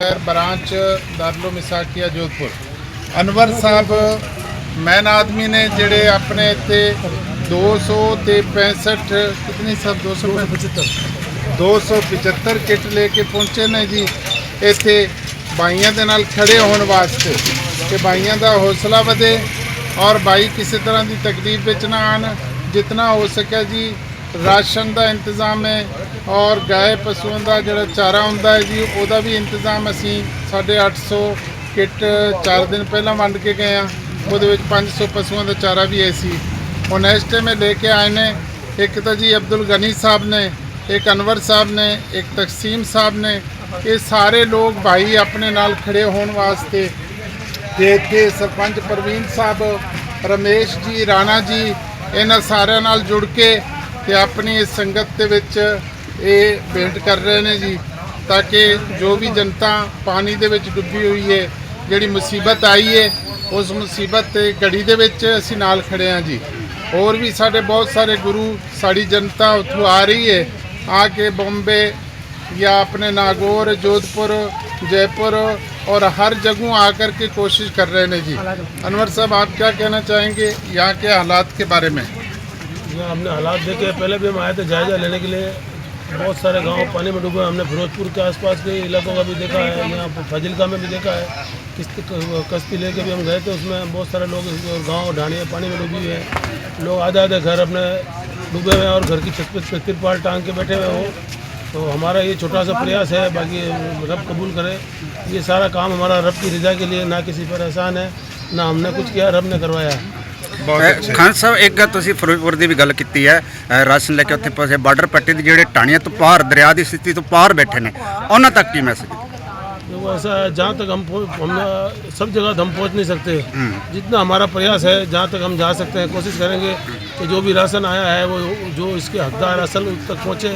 ਸ਼ਹਿਰ ਬ੍ਰਾਂਚ ਦਾਰੁਲ ਮਿਸਾਕੀਆ ਜੋਧਪੁਰ ਅਨਵਰ ਸਾਹਿਬ, ਮੈਨ ਆਦਮੀ ਨੇ ਜਿਹੜੇ ਆਪਣੇ ਇੱਥੇ 200 ਤੇ 65 ਕਿਤਨੀ ਸਭ 275 275 ਕਿੱਟ ਲੈ ਕੇ ਪਹੁੰਚੇ ਨੇ ਜੀ। ਇੱਥੇ ਬਾਈਆਂ ਦੇ ਨਾਲ ਖੜੇ ਹੋਣ ਵਾਸਤੇ ਕਿ ਬਾਈਆਂ ਦਾ ਹੌਸਲਾ ਵਧੇ ਔਰ ਬਾਈ ਕਿਸੇ ਤਰ੍ਹਾਂ ਦੀ ਤਕਲੀਫ ਵਿੱਚ ਨਾ ਆਣ ਜਿੰਨਾ ਹੋ ਸਕਿਆ ਜੀ ਰਾਸ਼ਨ ਦਾ ਇੰਤਜ਼ਾਮ ਹੈ ਔਰ ਗਾਏ ਪਸ਼ੂਆਂ ਦਾ ਜਿਹੜਾ ਚਾਰਾ ਹੁੰਦਾ ਹੈ ਜੀ, ਉਹਦਾ ਵੀ ਇੰਤਜ਼ਾਮ ਅਸੀਂ 850 ਕਿੱਟ 4 ਦਿਨ ਪਹਿਲਾਂ ਵੰਡ ਕੇ ਗਏ ਆ ਉਹਦੇ ਵਿੱਚ 500 ਪਸ਼ੂਆਂ ਦਾ ਚਾਰਾ ਵੀ ਹੈ ਸੀ। ਹੁਣ ਇਸ ਟਾਈਮ ਲੈ ਕੇ ਆਏ ਨੇ। ਇੱਕ ਤਾਂ ਜੀ ਅਬਦੁਲ ਗਨੀ ਸਾਹਿਬ ਨੇ, ਇੱਕ ਅਨਵਰ ਸਾਹਿਬ ਨੇ, ਇੱਕ ਤਕਸੀਮ ਸਾਹਿਬ ਨੇ। ਇਹ ਸਾਰੇ ਲੋਕ ਭਾਈ ਆਪਣੇ ਨਾਲ ਖੜੇ ਹੋਣ ਵਾਸਤੇ ਤੇ ਇੱਥੇ ਸਰਪੰਚ ਪ੍ਰਵੀਨ ਸਾਹਿਬ, ਰਮੇਸ਼ ਜੀ, ਰਾਣਾ ਜੀ, ਇਹਨਾਂ ਸਾਰਿਆਂ ਨਾਲ ਜੁੜ ਕੇ ਤੇ ਆਪਣੀ ਇਸ ਸੰਗਤ ਦੇ ਵਿੱਚ ਇਹ ਬੇਨਤ ਕਰ ਰਹੇ ਨੇ ਜੀ ਤਾਂ ਕਿ ਜੋ ਵੀ ਜਨਤਾ ਪਾਣੀ ਦੇ ਵਿੱਚ ਡੁੱਬੀ ਹੋਈ ਹੈ ਜਿਹੜੀ ਮੁਸੀਬਤ ਆਈ ਹੈ ਉਸ ਮੁਸੀਬਤ ਤੇ ਘੜੀ ਦੇ ਵਿੱਚ ਅਸੀਂ ਨਾਲ ਖੜੇ ਹਾਂ ਜੀ ਹੋਰ ਵੀ ਸਾਡੇ ਬਹੁਤ ਸਾਰੇ ਗੁਰੂ ਸਾਡੀ ਜਨਤਾ ਉੱਥੋਂ ਆ ਰਹੀ ਹੈ ਆ ਕੇ ਬੰਬੇ या अपने नागौर जोधपुर जयपुर और हर जगह आकर के कोशिश कर रहे हैं जी अनवर साहब आप क्या कहना चाहेंगे यहाँ के हालात के बारे में यहाँ हमने हालात देखे पहले भी हम आए थे जायजा लेने के लिए। बहुत सारे गाँव पानी में डूबे हमने फिरोजपुर के आसपास के इलाकों का भी देखा है। यहाँ पर फाजिलका में भी देखा है। किस्त कश्ती लेके भी हम गए थे उसमें। बहुत सारे लोग गाँव ढाणियाँ पानी में डूबी हुई है। लोग आधे आधे घर अपने डूबे हुए हैं और घर की छत पे तिरपाल टांग के बैठे हुए हो। तो हमारा ये छोटा सा प्रयास है। बाकी रब कबूल करे। ये सारा काम हमारा रब की रजा के लिए ना किसी पर एहसान है, ना हमने कुछ किया, रब ने करवाया। है बहुत ਅ, ਖਾਨ ਸਾਹਿਬ ਇੱਕ ਗੱਲ ਤੁਸੀਂ ਫਿਰੋਜ਼ਪੁਰ ਦੀ ਵੀ ਗੱਲ ਕੀਤੀ ਹੈ ਅ, ਰਾਸ਼ਨ ਲੈ ਕੇ ਉੱਥੇ ਪਾਸੇ ਬਾਰਡਰ ਪੱਟੀ ਦੇ ਜਿਹੜੇ ਟਾਣੀਆਂ ਤੋਂ ਪਾਰ ਦਰਿਆ ਦੀ ਸਥਿਤੀ ਤੋਂ ਪਾਰ ਬੈਠੇ ਨੇ ਉਹਨਾਂ ਤੱਕ ਕੀ ਮੈਸੇਜ तो वो ऐसा है जहाँ तक हम पहुँच- हम सब जगह तो हम पहुँच नहीं सकते जितना हमारा प्रयास है जहाँ तक हम जा सकते हैं कोशिश करेंगे कि जो भी राशन आया है वो जो इसके हकदार असल उस तक पहुँचे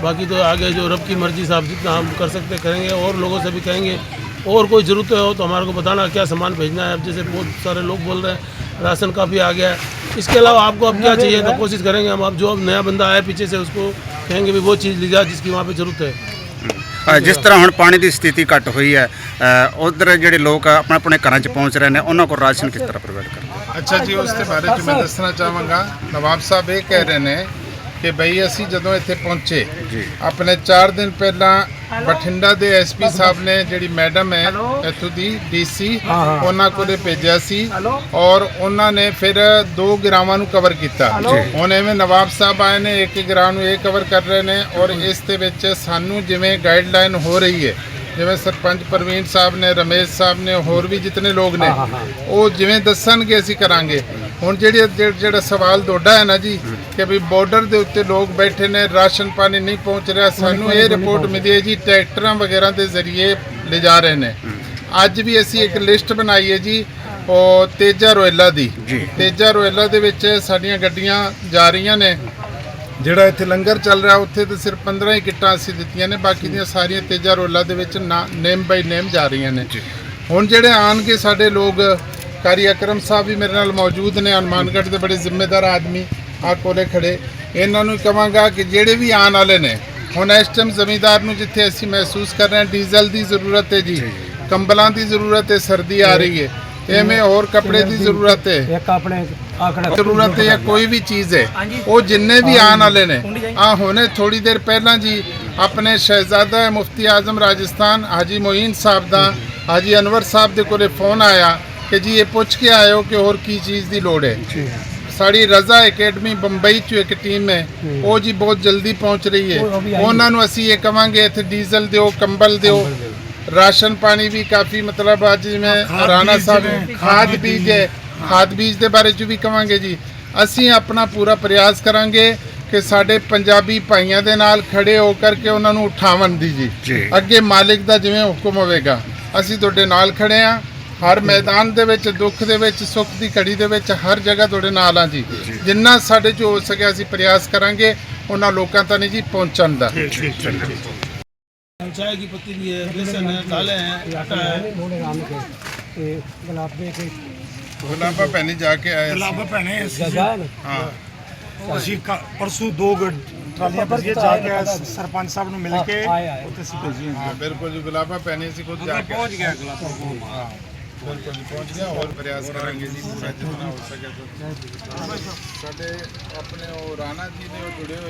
बाकी तो आगे जो रब की मर्जी साहब जितना हम कर सकते हैं करेंगे और लोगों से भी कहेंगे और कोई ज़रूरत हो तो हमारे को बताना क्या सामान भेजना है अब जैसे बहुत सारे लोग बोल रहे हैं राशन काफ़ी आ गया है इसके अलावा आपको अब क्या चाहिए तो कोशिश करेंगे हम अब जो अब नया बंदा आया पीछे से उसको कहेंगे भी वो चीज़ ली जाए जिसकी वहाँ पे ज़रूरत है ਅ, ਜਿਸ ਤਰ੍ਹਾਂ ਹੁਣ ਪਾਣੀ ਦੀ ਸਥਿਤੀ ਘੱਟ ਹੋਈ ਹੈ ਉਧਰ ਜਿਹੜੇ ਲੋਕ ਆਪਣੇ ਆਪਣੇ ਘਰਾਂ 'ਚ ਪਹੁੰਚ ਰਹੇ ਨੇ ਉਹਨਾਂ ਕੋਲ ਰਾਸ਼ਨ ਕਿਸ ਤਰ੍ਹਾਂ ਪ੍ਰੋਵਾਈਡ ਕਰਨਾ ਅੱਛਾ ਜੀ ਉਸ ਦੇ ਬਾਰੇ 'ਚ ਮੈਂ ਦੱਸਣਾ ਚਾਹਾਂਗਾ ਨਵਾਬ ਸਾਹਿਬ ਇਹ ਕਹਿ ਰਹੇ ਨੇ ਕਿ ਬਈ ਅਸੀਂ ਜਦੋਂ ਇੱਥੇ ਪਹੁੰਚੇ। ਆਪਣੇ 4 ਦਿਨ ਪਹਿਲਾਂ ਬਠਿੰਡਾ ਦੇ ਐਸਪੀ ਸਾਹਿਬ ਨੇ ਜਿਹੜੀ ਮੈਡਮ ਹੈ ਇੱਥੋਂ ਦੀ ਡੀਸੀ ਉਹਨਾਂ ਕੋਲੇ ਭੇਜਿਆ ਸੀ ਔਰ ਉਹਨਾਂ ਨੇ ਫਿਰ ਦੋ ਗ੍ਰਾਮਾਂ ਨੂੰ ਕਵਰ ਕੀਤਾ। ਹੁਣ ਐਵੇਂ ਨਵਾਬ ਸਾਹਿਬ ਆਏ ਨੇ ਇੱਕ ਗ੍ਰਾਮ ਨੂੰ ਇਹ ਕਵਰ ਕਰ ਰਹੇ ਨੇ ਔਰ ਇਸ ਦੇ ਵਿੱਚ ਸਾਨੂੰ ਜਿਵੇਂ ਗਾਈਡਲਾਈਨ ਹੋ ਰਹੀ ਹੈ ਜਿਵੇਂ ਸਰਪੰਚ ਪ੍ਰਵੀਨ ਸਾਹਿਬ ਨੇ ਰਮੇਸ਼ ਸਾਹਿਬ ਨੇ ਹੋਰ ਵੀ ਜਿਤਨੇ ਲੋਕ ਨੇ ਉਹ ਜਿਵੇਂ ਦੱਸਣਗੇ ਅਸੀਂ ਕਰਾਂਗੇ। ਹੁਣ ਜਿਹੜੀ ਜਿਹੜਾ ਸਵਾਲ ਤੁਹਾਡਾ ਹੈ ਨਾ ਜੀ ਕਿ ਵੀ ਬਾਰਡਰ ਦੇ ਉੱਤੇ ਲੋਕ ਬੈਠੇ ਨੇ ਰਾਸ਼ਨ ਪਾਣੀ ਨਹੀਂ ਪਹੁੰਚ ਰਿਹਾ ਸਾਨੂੰ ਇਹ ਰਿਪੋਰਟ ਮਿਲੀ ਹੈ ਜੀ ਟਰੈਕਟਰਾਂ ਵਗੈਰਾ ਦੇ ਜ਼ਰੀਏ ਲਿਜਾ ਰਹੇ ਨੇ। ਅੱਜ ਵੀ ਅਸੀਂ ਇੱਕ ਲਿਸਟ ਬਣਾਈ ਹੈ ਜੀ ਉਹ ਤੇਜਾ ਰੋਇਲਾ ਦੀ। ਤੇਜਾ ਰੋਇਲਾ ਦੇ ਵਿੱਚ ਸਾਡੀਆਂ ਗੱਡੀਆਂ ਜਾ ਰਹੀਆਂ ਨੇ। ਜਿਹੜਾ ਇੱਥੇ ਲੰਗਰ ਚੱਲ ਰਿਹਾ ਉੱਥੇ ਤੇ ਸਿਰਫ 15 ਹੀ ਕਿੱਟਾਂ ਅਸੀਂ ਦਿੱਤੀਆਂ ਨੇ ਬਾਕੀ ਦੀਆਂ ਸਾਰੀਆਂ ਤੇਜਾ ਰੋਲਾ ਦੇ ਵਿੱਚ ਨੇਮ ਬਾਈ ਨੇਮ ਜਾ ਰਹੀਆਂ ਨੇ। ਹੁਣ ਜਿਹੜੇ ਆਣਗੇ ਸਾਡੇ ਲੋਕ ਕਾਰੀ ਅਕਰਮ ਸਾਹਿਬ ਵੀ ਮੇਰੇ ਨਾਲ ਮੌਜੂਦ ਨੇ ਹਨੂੰਮਾਨਗੜ੍ਹ ਦੇ ਬੜੇ ਜ਼ਿੰਮੇਦਾਰ ਆਦਮੀ ਆ ਕੋਲੇ ਖੜੇ ਇਹਨਾਂ ਨੂੰ ਕਵਾਂਗਾ ਕਿ ਜਿਹੜੇ ਵੀ ਆਉਣ ਵਾਲੇ ਨੇ ਹੁਣ ਇਸ ਟਾਈਮ ਜ਼ਮੀਂਦਾਰ ਨੂੰ ਜਿੱਥੇ ਅਸੀਂ ਮਹਿਸੂਸ ਕਰ ਰਹੇ ਹਾਂ ਡੀਜ਼ਲ ਦੀ ਜ਼ਰੂਰਤ ਹੈ ਜੀ ਕੰਬਲਾਂ ਦੀ ਜ਼ਰੂਰਤ ਹੈ ਸਰਦੀ ਆ ਰਹੀ ਹੈ ਐਵੇਂ ਹੋਰ ਕੱਪੜੇ ਦੀ ਜ਼ਰੂਰਤ ਹੈ ਇੱਕ ਆਪਣੇ ਆਖੜਾ ਜ਼ਰੂਰਤ ਹੈ ਜਾਂ ਕੋਈ ਵੀ ਚੀਜ਼ ਹੈ ਉਹ ਜਿੰਨੇ ਵੀ ਆਉਣ ਵਾਲੇ ਨੇ ਆ ਹੁਣੇ ਥੋੜੀ ਦੇਰ ਪਹਿਲਾਂ ਜੀ ਆਪਣੇ ਸ਼ਹਿਜ਼ਾਦਾ ਮੁਫਤੀ ਆਜ਼ਮ ਰਾਜਸਥਾਨ ਹਾਜੀ ਮੋਇਨ ਸਾਹਿਬ ਦਾ ਹਾਜੀ ਅਨਵਰ ਸਾਹਿਬ ਦੇ ਕੋਲੇ ਫੋਨ ਆਇਆ ਕਿ ਜੀ ਇਹ ਪੁੱਛ ਕੇ ਆਇਓ ਕਿ ਹੋਰ ਕੀ ਚੀਜ਼ ਦੀ ਲੋੜ ਹੈ। ਸਾਡੀ ਰਜ਼ਾ ਅਕੈਡਮੀ ਬੰਬਈ ਚ ਇੱਕ ਟੀਮ ਹੈ। ਉਹ ਜੀ ਬਹੁਤ ਜਲਦੀ ਪਹੁੰਚ ਰਹੀ ਹੈ। ਉਹਨਾਂ ਨੂੰ ਅਸੀਂ ਇਹ ਕਵਾਂਗੇ ਇੱਥੇ ਡੀਜ਼ਲ ਦਿਓ ਕੰਬਲ ਦਿਓ। ਰਾਸ਼ਨ ਪਾਣੀ ਵੀ ਕਾਫੀ ਮਤਲਬ ਅੱਜ ਜਿਵੇਂ ਰਾਣਾ ਸਾਹਿਬ ਖਾਦ ਬੀਜ ਹੈ। ਖਾਦ ਬੀਜ ਦੇ ਬਾਰੇ ਚ ਵੀ ਕਵਾਂਗੇ ਜੀ। ਅਸੀਂ ਆਪਣਾ ਪੂਰਾ ਪ੍ਰਯਾਸ ਕਰਾਂਗੇ ਕਿ ਸਾਡੇ ਪੰਜਾਬੀ ਭਾਈਆਂ ਦੇ ਨਾਲ ਖੜੇ ਹੋ ਕਰਕੇ ਉਹਨਾਂ ਨੂੰ ਉਠਾਵਣ ਦੀ ਜੀ। ਜੀ। ਅੱਗੇ ਮਾਲਿਕ ਦਾ ਜਿਵੇਂ ਹੁਕਮ ਹੋਵੇਗਾ ਅਸੀਂ ਤੁਹਾਡੇ ਨਾਲ ਖੜੇ ਆ ਹਰ ਮੈਦਾਨ ਦੇ ਵਿੱਚ ਦੁੱਖ ਦੇ ਵਿੱਚ ਸੁੱਖ ਦੀ ਘੜੀ ਦੇ ਵਿੱਚ ਹਰ ਜਗ੍ਹਾ ਤੁਹਾਡੇ ਨਾਲ ਆ ਜੀ ਜਿੰਨਾ ਸਾਡੇ ਚ ਹੋ ਸਕਿਆ ਅਸੀਂ ਪ੍ਰਯਾਸ ਕਰਾਂਗੇ ਉਹਨਾਂ ਲੋਕਾਂ ਤੱਕ ਨਹੀਂ ਜੀ ਪਹੁੰਚਣ ਦਾ चाय की पत्ती भी है बेसन है दालें हैं आटा है ਮੋੜੇ ਰਾਮ ਕੇ ਤੇ ਗੁਲਾਬੇ ਕੇ ਗੁਲਾਬਾ ਭੈਣੀ ਜਾ ਕੇ ਆਇਆ ਜਗਾ ਹੈ ਨਾ ਹਾਂ ਅਸੀਂ ਕ- ਪਰਸੋਂ ਦੋ ਗ- ਟਰਾਲੀਆਂ ਭਰੀਆਂ ਜਾ ਕੇ ਸਰਪੰਚ ਸਾਹਿਬ ਨੂੰ ਮਿਲ ਕੇ ਆਏ, ਆਏ। ਉੱਥੇ ਅਸੀਂ ਭੇਜੀਆਂ ਹਾਂ ਬਿਲਕੁਲ ਜੀ ਗੁਲਾਬਾ ਪੈਣੀ ਸੀ ਖੁਦ ਜਾ ਕੇ ਪਹੁੰਚ ਗਿਆ ਗੁਲਾਬਾ ਹਾਂ ਬਿਲਕੁਲ ਜੀ ਪਹੁੰਚ ਗਿਆ ਹੋਰ ਪ੍ਰਯਾਸ ਕਰਾਂਗੇ ਜੀ, ਪੂਰਾ ਜਿੰਨਾ ਹੋ ਸਕੇ ਤਾਂ। ਸਾਡੇ ਆਪਣੇ ਉਹ ਰਾਣਾ ਜੀ ਨੇ ਉਹ ਜੁੜੇ ਹੋਏ